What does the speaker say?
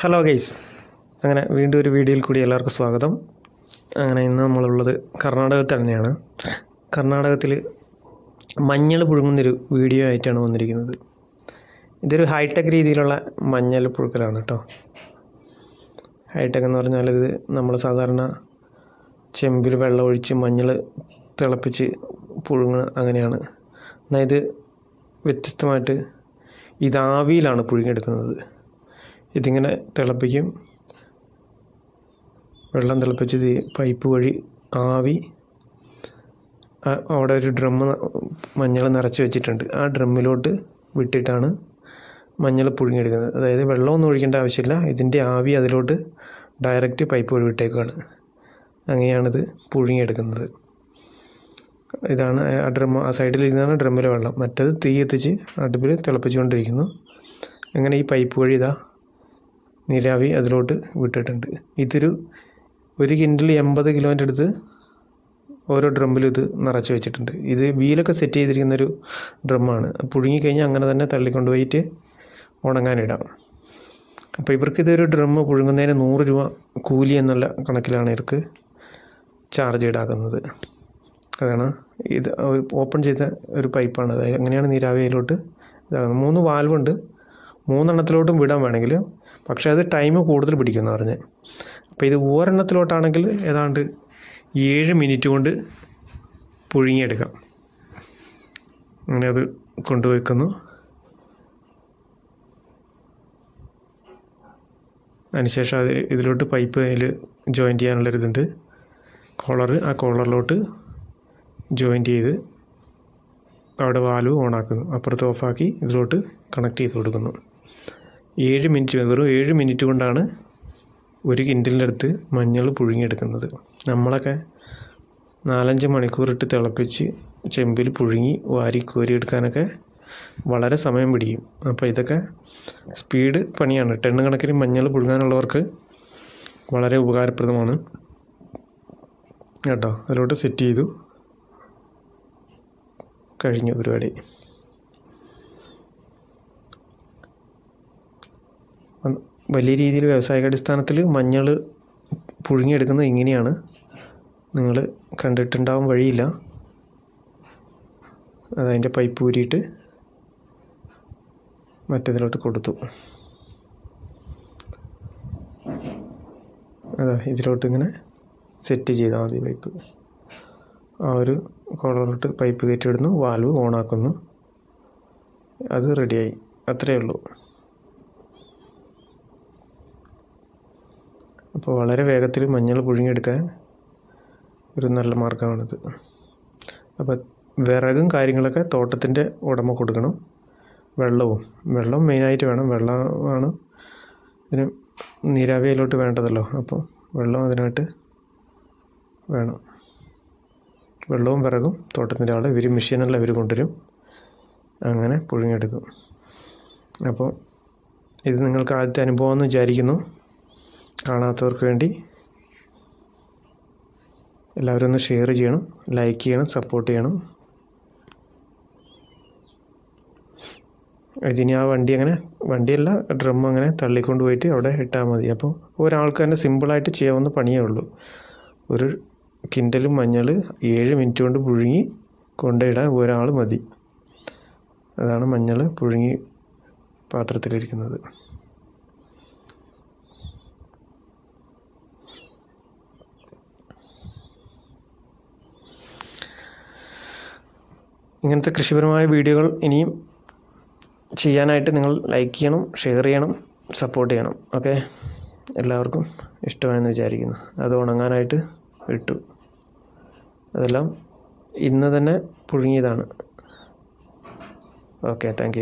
Hello guys അങ്ങനെ വീണ്ടും ഒരു വീഡിയോയിൽ കൂടി എല്ലാവർക്കും സ്വാഗതം. അങ്ങനെ ഇന്ന് നമ്മളുള്ളത് കർണാടകത്തിൽ തന്നെയാണ്. കർണാടകത്തിൽ മഞ്ഞൾ പുഴുങ്ങുന്നൊരു വീഡിയോ ആയിട്ടാണ് വന്നിരിക്കുന്നത്. ഇതൊരു ഹൈടെക് രീതിയിലുള്ള മഞ്ഞൾ പുഴുക്കലാണ് കേട്ടോ ഹൈടെക് എന്ന് പറഞ്ഞാൽ ഇത് നമ്മൾ സാധാരണ ചെമ്പിൽ വെള്ളം ഒഴിച്ച് മഞ്ഞൾ തിളപ്പിച്ച് പുഴുങ്ങുക അങ്ങനെയാണ്. എന്നാൽ ഇത് വ്യത്യസ്തമായിട്ട് ഇത് ആവിയിലാണ് പുഴുങ്ങിയെടുക്കുന്നത്. ഇതിങ്ങനെ തിളപ്പിക്കും. വെള്ളം തിളപ്പിച്ച് പൈപ്പ് വഴി ആവി അവിടെ ഒരു ഡ്രമ്മ് മഞ്ഞൾ നിറച്ച് വെച്ചിട്ടുണ്ട്. ആ ഡ്രമ്മിലോട്ട് വിട്ടിട്ടാണ് മഞ്ഞൾ പുഴുങ്ങിയെടുക്കുന്നത്. അതായത് വെള്ളമൊന്നും ഒഴിക്കേണ്ട ആവശ്യമില്ല. ഇതിന്റെ ആവി അതിലോട്ട് ഡയറക്റ്റ് പൈപ്പ് വഴി വിട്ടേക്കുകയാണ് അങ്ങനെയാണിത് പുഴുങ്ങിയെടുക്കുന്നത്. ഇതാണ് ആ ഡ്രമ്മ് ആ സൈഡിൽ ഇരുന്നാണ് ഡ്രമ്മിലെ വെള്ളം. മറ്റത് തീ എത്തിച്ച് അടുപ്പിൽ തിളപ്പിച്ചുകൊണ്ടിരിക്കുന്നു. അങ്ങനെ ഈ പൈപ്പ് വഴി ഇതാ നീരാവി അതിലോട്ട് വിട്ടിട്ടുണ്ട്. ഇതൊരു ഒരു കിൻഡിൽ എൺപത് കിലോന്റെ അടുത്ത് ഓരോ ഡ്രമ്മിലും ഇത് നിറച്ച് വെച്ചിട്ടുണ്ട്. ഇത് വീലൊക്കെ സെറ്റ് ചെയ്തിരിക്കുന്ന ഒരു ഡ്രമ്മാണ്. പുഴുങ്ങിക്കഴിഞ്ഞാൽ അങ്ങനെ തന്നെ തള്ളിക്കൊണ്ട് പോയിട്ട് ഉണങ്ങാനിടാം. അപ്പോൾ ഇവർക്ക് ഇതൊരു ഡ്രമ്മ് പുഴുങ്ങുന്നതിന് നൂറ് രൂപ കൂലി എന്നുള്ള കണക്കിലാണ് ഇവർക്ക് ചാർജ് ഈടാക്കുന്നത്. അതാണ് ഇത് ഓപ്പൺ ചെയ്ത ഒരു പൈപ്പാണ് അതായത് അങ്ങനെയാണ് നീരാവിയിലോട്ട് ഇതാകുന്നത്. മൂന്ന് വാൽവുണ്ട് മൂന്നെണ്ണത്തിലോട്ടും വിടാൻ വേണമെങ്കിൽ. പക്ഷേ അത് ടൈം കൂടുതൽ പിടിക്കുമെന്ന് പറഞ്ഞ്. അപ്പോൾ ഇത് ഒരെണ്ണത്തിലോട്ടാണെങ്കിൽ ഏതാണ്ട് ഏഴ് മിനിറ്റ് കൊണ്ട് പുഴുങ്ങിയെടുക്കാം. അങ്ങനെ അത് കൊണ്ടുവയ്ക്കുന്നു. അതിനുശേഷം അത് ഇതിലോട്ട് പൈപ്പ് അതിൽ ജോയിന്റ് ചെയ്യാനുള്ളൊരിതുണ്ട്. കോളർ ആ കോളറിലോട്ട് ജോയിന്റ് ചെയ്ത് അവിടെ വാൽവ് ഓണാക്കുന്നു അപ്പുറത്ത് ഓഫാക്കി ഇതിലോട്ട് കണക്ട് ചെയ്ത് കൊടുക്കുന്നു. ഏഴ് മിനിറ്റ് വെറും ഏഴ് മിനിറ്റ് കൊണ്ടാണ് ഒരു കിൻഡലിന്റെ അടുത്ത് മഞ്ഞൾ പുഴുങ്ങിയെടുക്കുന്നത്. നമ്മളൊക്കെ നാലഞ്ച് മണിക്കൂർ ഇട്ട് തിളപ്പിച്ച് ചെമ്പിൽ പുഴുങ്ങി വാരി കോരി എടുക്കാനൊക്കെ വളരെ സമയം പിടിക്കും. അപ്പോൾ ഇതൊക്കെ സ്പീഡ് പണിയാണ്. ടണ്ണ് കണക്കിന് മഞ്ഞൾ പുഴുങ്ങാനുള്ളവർക്ക് വളരെ ഉപകാരപ്രദമാണ്. കേട്ടോ അതിലോട്ട് സെറ്റ് ചെയ്തു. കഴിഞ്ഞു പരിപാടി. വലിയ രീതിയിൽ വ്യാവസായികാടിസ്ഥാനത്തിൽ മഞ്ഞൾ പുഴുങ്ങിയെടുക്കുന്നത് ഇങ്ങനെയാണ്. നിങ്ങൾ കണ്ടിട്ടുണ്ടാവും വഴിയില്ല. അതതിന്റെ പൈപ്പ് ഊരിയിട്ട് മറ്റേതിലോട്ട് കൊടുത്തു. അതാ ഇതിലോട്ട് ഇങ്ങനെ സെറ്റ് ചെയ്താൽ മതി പൈപ്പ്. ആ ഒരു കോളറിലോട്ട് പൈപ്പ് കയറ്റിയിടുന്നു വാൽവ് ഓണാക്കുന്നു. അത് റെഡിയായി. അത്രയേ ഉള്ളൂ. അപ്പോൾ വളരെ വേഗത്തിൽ മഞ്ഞൾ പുഴുങ്ങിയെടുക്കാൻ ഒരു നല്ല മാർഗമാണിത്. അപ്പോൾ വിറകും കാര്യങ്ങളൊക്കെ തോട്ടത്തിന്റെ ഉടമ കൊടുക്കണം. വെള്ളവും വെള്ളം മെയിനായിട്ട് വേണം. വെള്ളമാണ് ഇതിന് നീരാവിയിലോട്ട് വേണ്ടതല്ലോ. അപ്പോൾ വെള്ളം അതിനായിട്ട് വേണം. വെള്ളവും വിറകും തോട്ടത്തിന്റെ ആൾ ഇവർ മെഷീനല്ല ഇവർ കൊണ്ടുവരും. അങ്ങനെ പുഴുങ്ങിയെടുക്കും. അപ്പോൾ ഇത് നിങ്ങൾക്ക് ആദ്യത്തെ അനുഭവം എന്ന് വിചാരിക്കുന്നു. കാണാത്തവർക്ക് വേണ്ടി എല്ലാവരും ഒന്ന് ഷെയർ ചെയ്യണം ലൈക്ക് ചെയ്യണം സപ്പോർട്ട് ചെയ്യണം. ഇതിനി ആ വണ്ടി അങ്ങനെ വണ്ടിയല്ല ഡ്രം അങ്ങനെ തള്ളിക്കൊണ്ട് പോയിട്ട് അവിടെ ഇട്ടാൽ മതി. അപ്പോൾ ഒരാൾക്ക് തന്നെ സിമ്പിളായിട്ട് ചെയ്യാവുന്ന പണിയേ ഉള്ളൂ. ഒരു കിൻഡലും മഞ്ഞൾ ഏഴ് മിനിറ്റ് കൊണ്ട് പുഴുങ്ങി കൊണ്ടിടാൻ ഒരാൾ മതി. അതാണ് മഞ്ഞൾ പുഴുങ്ങി പാത്രത്തിലിരിക്കുന്നത്. ഇങ്ങനത്തെ കൃഷിപരമായ വീഡിയോകൾ ഇനിയും ചെയ്യാനായിട്ട് നിങ്ങൾ ലൈക്ക് ചെയ്യണം ഷെയർ ചെയ്യണം സപ്പോർട്ട് ചെയ്യണം. ഓക്കെ എല്ലാവർക്കും ഇഷ്ടമായെന്ന് വിചാരിക്കുന്നു. അത് ഉണങ്ങാനായിട്ട് ഇട്ടു. അതെല്ലാം ഇന്ന് തന്നെ പുഴുങ്ങിയതാണ്. Okay thank